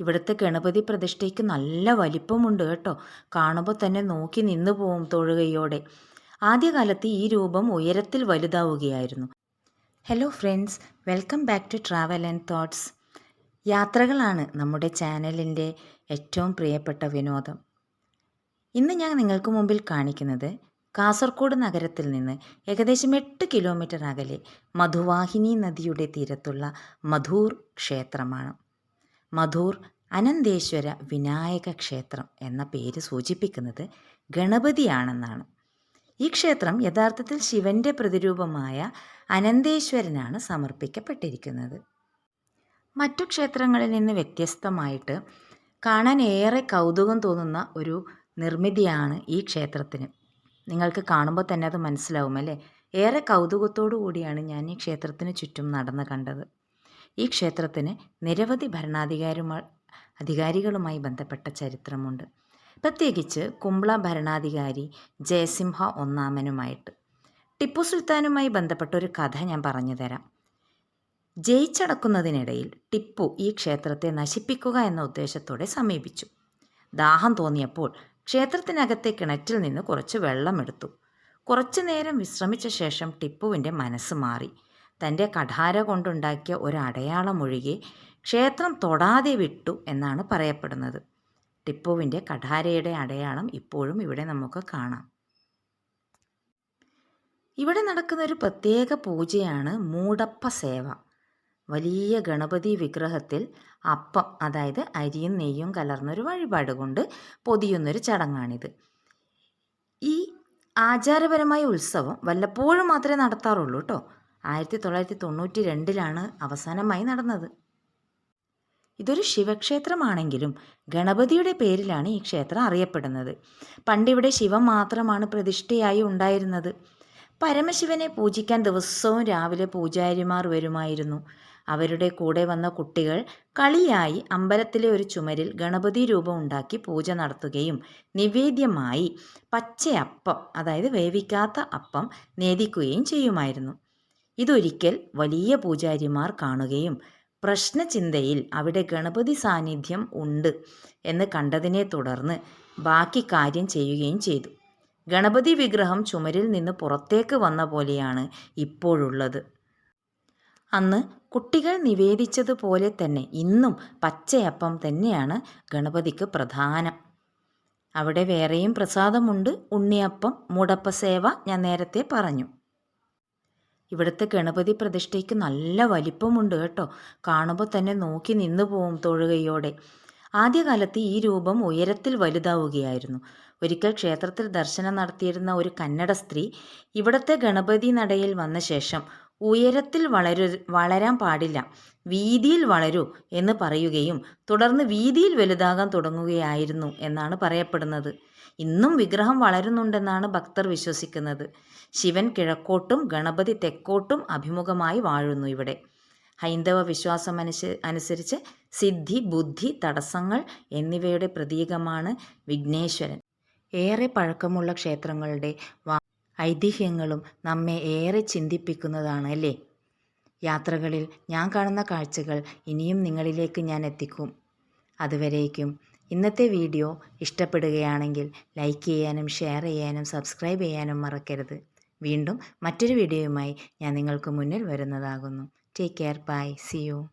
ഇവിടുത്തെ ഗണപതി പ്രതിഷ്ഠയ്ക്ക് നല്ല വലിപ്പമുണ്ട് കേട്ടോ. കാണുമ്പോൾ തന്നെ നോക്കി നിന്നു പോവും തൊഴുകയോടെ. ആദ്യകാലത്ത് ഈ രൂപം ഉയരത്തിൽ വലുതാവുകയായിരുന്നു. Hello friends welcome back to travel and thoughts യാത്രകളാണ് നമ്മുടെ ചാനലിന്റെ ഏറ്റവും പ്രിയപ്പെട്ട വിനോദം. ഇന്ന് ഞാൻ നിങ്ങൾക്ക് മുമ്പിൽ കാണിക്കുന്നത് കാസർഗോഡ് നഗരത്തിൽ നിന്ന് ഏകദേശം എട്ട് കിലോമീറ്റർ അകലെ മധുവാഹിനി നദിയുടെ തീരത്തുള്ള മധൂർ ക്ഷേത്രമാണ്. മധൂർ അനന്തേശ്വര വിനായക ക്ഷേത്രം എന്ന പേര് സൂചിപ്പിക്കുന്നത് ഗണപതിയാണെന്നാണ്. ഈ ക്ഷേത്രം യഥാർത്ഥത്തിൽ ശിവന്റെ പ്രതിരൂപമായ അനന്തേശ്വരനാണ് സമർപ്പിക്കപ്പെട്ടിരിക്കുന്നത്. മറ്റു ക്ഷേത്രങ്ങളിൽ നിന്ന് വ്യത്യസ്തമായിട്ട് കാണാൻ ഏറെ കൗതുകം തോന്നുന്ന ഒരു നിർമ്മിതിയാണ് ഈ ക്ഷേത്രത്തിന്. നിങ്ങൾക്ക് കാണുമ്പോൾ തന്നെ അത് മനസ്സിലാവും അല്ലേ? ഏറെ കൗതുകത്തോടു കൂടിയാണ് ഞാൻ ഈ ക്ഷേത്രത്തിന് ചുറ്റും നടന്നു കണ്ടത്. ഈ ക്ഷേത്രത്തിന് നിരവധി ഭരണാധികാരിമാർ അധികാരികളുമായി ബന്ധപ്പെട്ട ചരിത്രമുണ്ട്. പ്രത്യേകിച്ച് കുംബ്ല ഭരണാധികാരി ജയസിംഹ ഒന്നാമനുമായിട്ട്. ടിപ്പു സുൽത്താനുമായി ബന്ധപ്പെട്ട ഒരു കഥ ഞാൻ പറഞ്ഞു തരാം. ജയിച്ചടക്കുന്നതിനിടയിൽ ടിപ്പു ഈ ക്ഷേത്രത്തെ നശിപ്പിക്കുക എന്ന ഉദ്ദേശത്തോടെ സമീപിച്ചു. ദാഹം തോന്നിയപ്പോൾ ക്ഷേത്രത്തിനകത്തെ കിണറ്റിൽ നിന്ന് കുറച്ച് വെള്ളമെടുത്തു കുറച്ചു നേരം വിശ്രമിച്ച ശേഷം ടിപ്പുവിന്റെ മനസ്സ് മാറി. തന്റെ കഠാര കൊണ്ടുണ്ടാക്കിയ ഒരു അടയാളമൊഴികെ ക്ഷേത്രം തൊടാതെ വിട്ടു എന്നാണ് പറയപ്പെടുന്നത്. ടിപ്പുവിന്റെ കഠാരയുടെ അടയാളം ഇപ്പോഴും ഇവിടെ നമുക്ക് കാണാം. ഇവിടെ നടക്കുന്ന ഒരു പ്രത്യേക പൂജയാണ് മൂടപ്പ സേവ. വലിയ ഗണപതി വിഗ്രഹത്തിൽ അപ്പം അതായത് അരിയും നെയ്യും കലർന്നൊരു വഴിപാട് കൊണ്ട് പൊതിയുന്നൊരു ചടങ്ങാണിത്. ഈ ആചാരപരമായ ഉത്സവം വല്ലപ്പോഴും മാത്രമേ നടത്താറുള്ളൂ കേട്ടോ ആയിരത്തി തൊള്ളായിരത്തി തൊണ്ണൂറ്റി രണ്ടിലാണ് അവസാനമായി നടന്നത്. ഇതൊരു ശിവക്ഷേത്രമാണെങ്കിലും ഗണപതിയുടെ പേരിലാണ് ഈ ക്ഷേത്രം അറിയപ്പെടുന്നത്. പണ്ടിവിടെ ശിവൻ മാത്രമാണ് പ്രതിഷ്ഠയായി ഉണ്ടായിരുന്നത്. പരമശിവനെ പൂജിക്കാൻ ദിവസവും രാവിലെ പൂജാരിമാർ വരുമായിരുന്നു. അവരുടെ കൂടെ വന്ന കുട്ടികൾ കളിയായി അമ്പലത്തിലെ ഒരു ചുമരിൽ ഗണപതി രൂപം ഉണ്ടാക്കി പൂജ നടത്തുകയും നിവേദ്യമായി പച്ചയപ്പം അതായത് വേവിക്കാത്ത അപ്പം നേദിക്കുകയും ചെയ്യുമായിരുന്നു. ഇതൊരിക്കൽ വലിയ പൂജാരിമാർ കാണുകയും പ്രശ്നചിന്തയിൽ അവിടെ ഗണപതി സാന്നിധ്യം ഉണ്ട് എന്ന് കണ്ടതിനെ തുടർന്ന് ബാക്കി കാര്യം ചെയ്യുകയും ചെയ്തു. ഗണപതി വിഗ്രഹം ചുമരിൽ നിന്ന് പുറത്തേക്ക് വന്ന പോലെയാണ് ഇപ്പോഴുള്ളത്. അന്ന് കുട്ടികൾ നിവേദിച്ചതുപോലെ തന്നെ ഇന്നും പച്ചയപ്പം തന്നെയാണ് ഗണപതിക്ക് പ്രധാനം. അവിടെ വേറെയും പ്രസാദമുണ്ട്. ഉണ്ണിയപ്പം മുടപ്പ സേവ ഞാൻ നേരത്തെ പറഞ്ഞു. ഇവിടുത്തെ ഗണപതി പ്രതിഷ്ഠയ്ക്ക് നല്ല വലിപ്പമുണ്ട് കേട്ടോ. കാണുമ്പോൾ തന്നെ നോക്കി നിന്നു പോവും തൊഴുകയോടെ. ആദ്യകാലത്ത് ഈ രൂപം ഉയരത്തിൽ വലുതാവുകയായിരുന്നു. ഒരിക്കൽ ക്ഷേത്രത്തിൽ ദർശനം നടത്തിയിരുന്ന ഒരു കന്നഡ സ്ത്രീ ഇവിടത്തെ ഗണപതി നടയിൽ വന്ന ശേഷം ഉയരത്തിൽ വളരു വളരാൻ പാടില്ല. വീതിയിൽ വളരൂ എന്ന് പറയുകയും തുടർന്ന് വീതിയിൽ വലുതാകാൻ തുടങ്ങുകയായിരുന്നു എന്നാണ് പറയപ്പെടുന്നത്. ഇന്നും വിഗ്രഹം വളരുന്നുണ്ടെന്നാണ് ഭക്തർ വിശ്വസിക്കുന്നത്. ശിവൻ കിഴക്കോട്ടും ഗണപതി തെക്കോട്ടും അഭിമുഖമായി വാഴുന്നു ഇവിടെ. ഹൈന്ദവ വിശ്വാസം അനുസരിച്ച് സിദ്ധി ബുദ്ധി തടസ്സങ്ങൾ എന്നിവയുടെ പ്രതീകമാണ് വിഘ്നേശ്വരൻ. ഏറെ പഴക്കമുള്ള ക്ഷേത്രങ്ങളുടെ ഐതിഹ്യങ്ങളും നമ്മെ ഏറെ ചിന്തിപ്പിക്കുന്നതാണ് അല്ലേ? യാത്രകളിൽ ഞാൻ കാണുന്ന കാഴ്ചകൾ ഇനിയും നിങ്ങളിലേക്ക് ഞാൻ എത്തിക്കും. അതുവരേക്കും. ഇന്നത്തെ വീഡിയോ ഇഷ്ടപ്പെടുകയാണെങ്കിൽ ലൈക്ക് ചെയ്യാനും ഷെയർ ചെയ്യാനും സബ്സ്ക്രൈബ് ചെയ്യാനും മറക്കരുത്. വീണ്ടും മറ്റൊരു വീഡിയോയുമായി ഞാൻ നിങ്ങൾക്ക് മുന്നിൽ വരുന്നതാകുന്നു. Take care. Bye. See you.